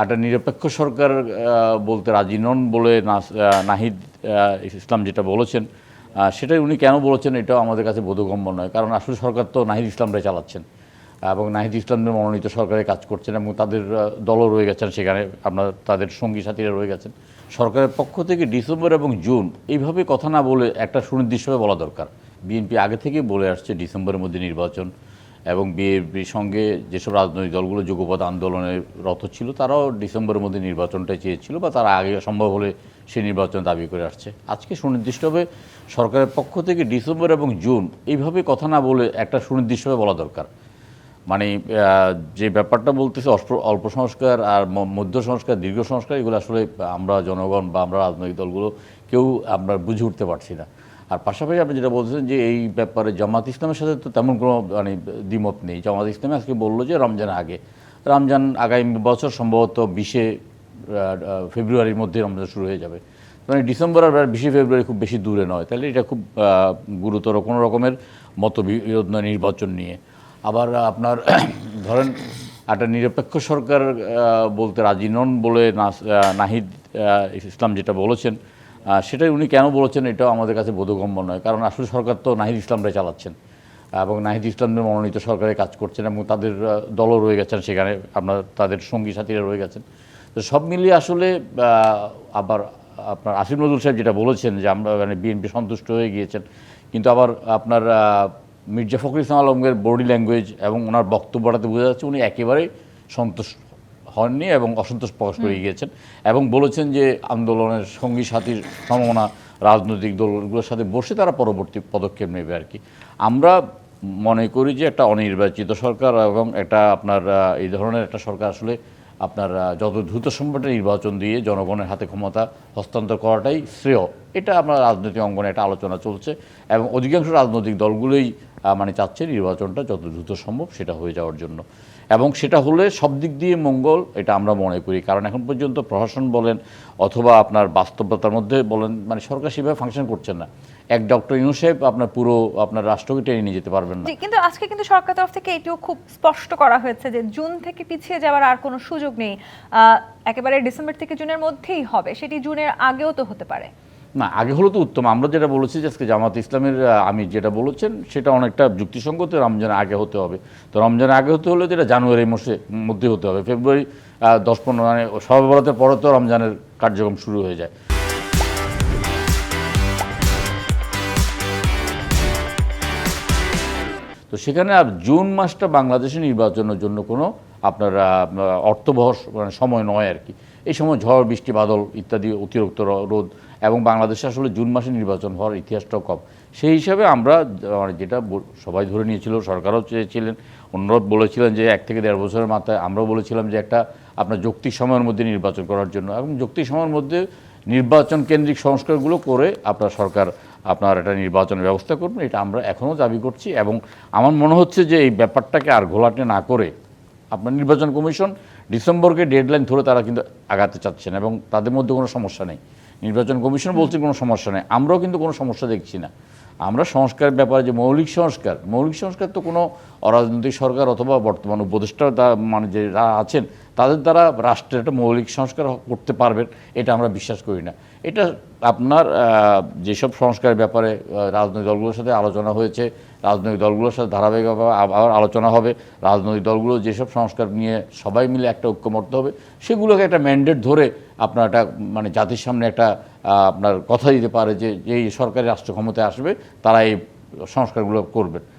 একটা নিরপেক্ষ সরকার বলতে রাজি নন বলে নাহিদ ইসলাম যেটা বলেছেন সেটাই উনি কেন বলেছেন এটাও আমাদের কাছে বোধগম্য নয়। কারণ আসলে সরকার তো নাহিদ ইসলামরাই চালাচ্ছেন। এবং নাহিদ ইসলামদের মনোনীত সরকারে কাজ করছেন এবং তাদের দলও রয়ে গেছেন সেখানে, আপনার তাদের সঙ্গী সাথীরা রয়ে গেছেন। সরকারের পক্ষ থেকে ডিসেম্বর এবং জুন, এইভাবে কথা না বলে একটা সুনির্দিষ্টভাবে বলা দরকার। বিএনপি আগে থেকেই বলে আসছে ডিসেম্বরের মধ্যে নির্বাচন এবং বিএনপির সঙ্গে যেসব রাজনৈতিক দলগুলো যুগপথ আন্দোলনে রত ছিল, তারাও ডিসেম্বরের মধ্যে নির্বাচনটা চেয়েছিল বা তারা আগে সম্ভব হলে সে নির্বাচন দাবি করে আসছে। আজকে সুনির্দিষ্টভাবে সরকারের পক্ষ থেকে ডিসেম্বর এবং জুন, এইভাবে কথা না বলে একটা সুনির্দিষ্টভাবে বলা দরকার। মানে যে ব্যাপারটা বলতেছে অল্প সংস্কার আর মধ্য সংস্কার, দীর্ঘ সংস্কার, এগুলো আসলে আমরা জনগণ বা আমরা রাজনৈতিক দলগুলো কেউ আমরা বুঝে উঠতে পারছি না। আর পাশাপাশি আপনি যেটা বলছেন যে এই ব্যাপারে জামাত ইসলামের সাথে তো তেমন কোনো মানে দ্বিমত নেই। জামাত ইসলামে আজকে বলল যে রমজান আগে। রমজান আগামী বছর সম্ভবত বিশে ফেব্রুয়ারির মধ্যে রমজান শুরু হয়ে যাবে। মানে ডিসেম্বর আর বিশে ফেব্রুয়ারি খুব বেশি দূরে নয়। তাহলে এটা খুব গুরুতর কোনো রকমের মতবিরোধ নয় নির্বাচন নিয়ে। আবার আপনার ধরেন একটা নিরপেক্ষ সরকার বলতে রাজি নন বলে নাহিদ ইসলাম যেটা বলেছেন সেটাই উনি কেন বলেছেন এটাও আমাদের কাছে বোধগম্য নয়। কারণ আসলে সরকার তো নাহিদ ইসলামরাই চালাচ্ছেন। এবং নাহিদ ইসলামদের মনোনীত সরকারে কাজ করছেন এবং তাদের দলও রয়ে গেছেন সেখানে, আপনার তাদের সঙ্গী সাথীরা রয়ে গেছেন। তো সব মিলিয়ে আসলে আবার আপনার আসিফ নজরুল সাহেব যেটা বলেছেন যে আমরা মানে বিএনপি সন্তুষ্ট হয়ে গিয়েছেন, কিন্তু আবার আপনার মির্জা ফখরুল ইসলাম আলমগীর বডি ল্যাঙ্গুয়েজ এবং ওনার বক্তব্যটাতে বোঝা যাচ্ছে উনি একেবারেই সন্তুষ্ট। হননি এবং অসন্তোষ প্রকাশ করে গিয়েছেন এবং বলেছেন যে আন্দোলনের সঙ্গী সাথীর সম্ভাবনা রাজনৈতিক দলগুলোর সাথে বসে তারা পরবর্তী পদক্ষেপ নেবে আর কি। আমরা মনে করি যে একটা অনির্বাচিত সরকার এবং একটা আপনার এই ধরনের একটা সরকার আসলে আপনার যত দ্রুত সম্ভব নির্বাচন দিয়ে জনগণের হাতে ক্ষমতা হস্তান্তর করাটাই শ্রেয়। এটা আমরা রাজনৈতিক অঙ্গনে একটা আলোচনা চলছে এবং অধিকাংশ রাজনৈতিক দলগুলোই মানে চাচ্ছে নির্বাচনটা যত দ্রুত সম্ভব সেটা হয়ে যাওয়ার জন্য। এবং সেটা হলে সব দিক দিয়ে মঙ্গল, এটা আমরা মনে করি। কারণ এখন পর্যন্ত প্রশাসন বলেন অথবা আপনার বাস্তবতার মধ্যে বলেন মানে সরকার সেভাবে ফাংশন করছেন না। এক ডক্টর সাহেব আপনার পুরো আপনার রাষ্ট্রকে টেনে নিয়ে যেতে পারবেন না। কিন্তু আজকে কিন্তু সরকার তরফ থেকে এটিও খুব স্পষ্ট করা হয়েছে যে জুন থেকে পিছিয়ে যাওয়ার আর কোনো সুযোগ নেই। একেবারে ডিসেম্বর থেকে জুনের মধ্যেই হবে, সেটি জুনের আগেও তো হতে পারে। না, আগে হলো তো উত্তম। আমরা যেটা বলেছি যে আজকে জামাত ইসলামের আমি যেটা বলেছেন, সেটা অনেকটা যুক্তিসঙ্গত, রমজানের আগে হতে হবে। তো রমজানের আগে হতে হলে যেটা জানুয়ারি মাসে মধ্যে হতে হবে। ফেব্রুয়ারি দশ পনেরো মানে সবে বরাতের পরে তো রমজানের কার্যক্রম শুরু হয়ে যায়। তো সেখানে আর জুন মাসটা বাংলাদেশে নির্বাচনের জন্য কোনো আপনার অর্থবহ মানে সময় নয় আর কি। এই সময় ঝড়, বৃষ্টি, বাদল ইত্যাদি অতিরিক্ত রোদ এবং বাংলাদেশে আসলে জুন মাসে নির্বাচন হওয়ার ইতিহাসটাও কম। সেই হিসাবে আমরা মানে যেটা সবাই ধরে নিয়েছিল, সরকারও চেয়েছিলেন, অনুরোধ বলেছিলেন যে এক থেকে দেড় বছরের মাথায় আমরাও বলেছিলাম যে একটা আপনার যৌক্তিক সময়ের মধ্যে নির্বাচন করার জন্য। এবং যৌক্তিক সময়ের মধ্যে নির্বাচন কেন্দ্রিক সংস্কারগুলো করে আপনার সরকার আপনার একটা নির্বাচনের ব্যবস্থা করবেন, এটা আমরা এখনও দাবি করছি। এবং আমার মনে হচ্ছে যে এই ব্যাপারটাকে আর ঘোলাটে না করে আপনার নির্বাচন কমিশন ডিসেম্বরকে ডেডলাইন ধরে তারা কিন্তু আগাতে চাচ্ছেন এবং তাদের মধ্যে কোনো সমস্যা নেই। নির্বাচন কমিশন বলছে কোনো সমস্যা নেই। আমরাও কিন্তু কোনো সমস্যা দেখছি না। আমরা সংস্কারের ব্যাপারে যে মৌলিক সংস্কার মৌলিক সংস্কার তো কোনো অরাজনৈতিক সরকার অথবা বর্তমান উপদেষ্টা মানে যে যারা আছেন, তাদের দ্বারা রাষ্ট্রের একটা মৌলিক সংস্কার করতে পারবেন, এটা আমরা বিশ্বাস করি না। এটা আপনার যেসব সংস্কারের ব্যাপারে রাজনৈতিক দলগুলোর সাথে আলোচনা হয়েছে, রাজনৈতিক দলগুলোর সাথে ধারাবাহিকভাবে আবার আলোচনা হবে, রাজনৈতিক দলগুলো যেসব সংস্কার নিয়ে সবাই মিলে একটা ঐক্যমত্য হবে, সেগুলোকে একটা ম্যান্ডেট ধরে আপনার একটা মানে জাতির সামনে একটা আপনার কথা দিতে পারে যে এই সরকারি রাষ্ট্র ক্ষমতায় আসবে, তারা এই সংস্কারগুলো করবেন